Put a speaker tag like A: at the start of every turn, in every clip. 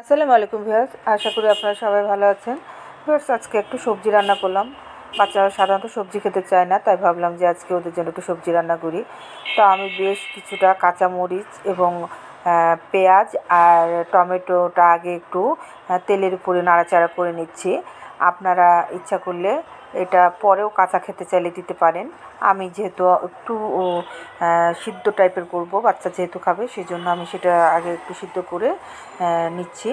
A: আসসালামু আলাইকুম ভিউয়ার্স, আশা করি আপনারা সবাই ভালো আছেন। ভিউয়ার্স, আজকে একটু সবজি রান্না করলাম। বাচ্চারা সাধারণত সবজি খেতে চায় না, তাই ভাবলাম যে আজকে ওদের জন্য একটু সবজি রান্না করি। তো আমি বেশ কিছুটা কাঁচা মরিচ এবং পেঁয়াজ আর টমেটোটা আগে একটু তেলের উপরে নাড়াচাড়া করে নিচ্ছি। আপনারা ইচ্ছা করলে এটা পরেও কাঁচা খেতে চাইলে দিতে পারেন। আমি যেহেতু একটু সিদ্ধ টাইপের করব, বাচ্চা যেহেতু খাবে সেই জন্য আমি সেটা আগে একটু সিদ্ধ করে নিচ্ছি।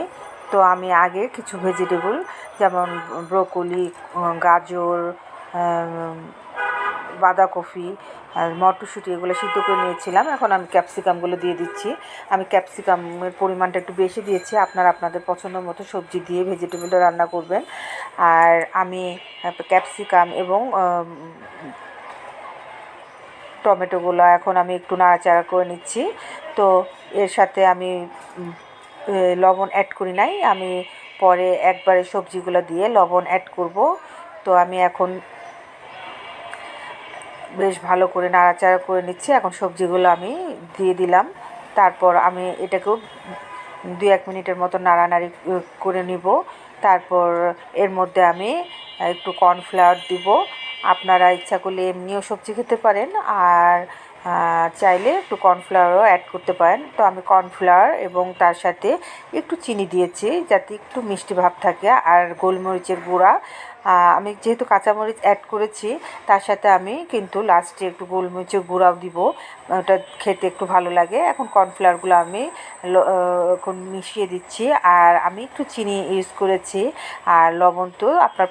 A: তো আমি আগে কিছু ভেজিটেবল যেমন ব্রোকলি গাজর বাঁধাকপি আর মটরশুঁটি এগুলো সিদ্ধ করে নিয়েছিলাম। এখন আমি ক্যাপসিকামগুলো দিয়ে দিচ্ছি। আমি ক্যাপসিকামের পরিমাণটা একটু বেশি দিয়েছি। আপনারা আপনাদের পছন্দ মতো সবজি দিয়ে ভেজিটেবলটা রান্না করবেন। আর আমি ক্যাপসিকাম এবং টমেটোগুলো এখন আমি একটু নাড়াচাড়া করে নিচ্ছি। তো এর সাথে আমি লবণ অ্যাড করি নাই। আমি পরে একবারে সবজিগুলো দিয়ে লবণ অ্যাড করব। তো আমি এখন বেশ ভালো করে নাড়াচাড়া করে নিচ্ছি। এখন সবজিগুলো আমি দিয়ে দিলাম। তারপর আমি এটাকেও দু এক মিনিটের মতো নাড়ানাড়ি করে নিব। তারপর এর মধ্যে আমি একটু কর্নফ্লাওয়ার দিব। আপনারা ইচ্ছা করলে এমনিও সবজি খেতে পারেন আর চাইলে একটু কর্নফ্লাওয়ারও অ্যাড করতে পারেন। তো আমি কর্নফ্লাওয়ার এবং তার সাথে একটু চিনি দিয়েছি যাতে একটু মিষ্টি ভাব থাকে আর গোলমরিচের গুঁড়া। আমি যেহেতু কাঁচামরিচ অ্যাড করেছি, তার সাথে আমি কিন্তু লাস্টে একটু গোলমরিচের গুঁড়াও দিব। ওটা খেতে একটু ভালো লাগে। এখন কর্নফ্লাওয়ারগুলো আমি এখন মিশিয়ে দিচ্ছি আর আমি একটু চিনি ইউজ করেছি। আর লবণ তো আপনার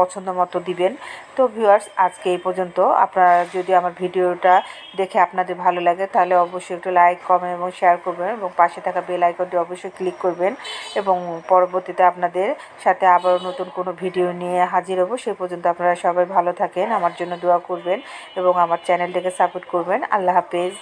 A: পছন্দ মতো দিবেন। তো ভিউয়ার্স আজকে এই পর্যন্ত। আপনারা যদি আমার ভিডিওটা দেখে আপনাদের ভালো লাগে, তাহলে অবশ্যই একটু লাইক কমেন্ট এবং শেয়ার করবেন এবং পাশে থাকা বেল আইকনটি অবশ্যই ক্লিক করবেন এবং পরবর্তীতে আপনাদের সাথে আবারও নতুন কোনো ভিডিও নিয়ে হাজির হব। সে পর্যন্ত আপনারা সবাই ভালো থাকেন, আমার জন্য দোয়া করবেন এবং আমার চ্যানেলটাকে সাপোর্ট করবেন। আল্লাহ হাফেজ।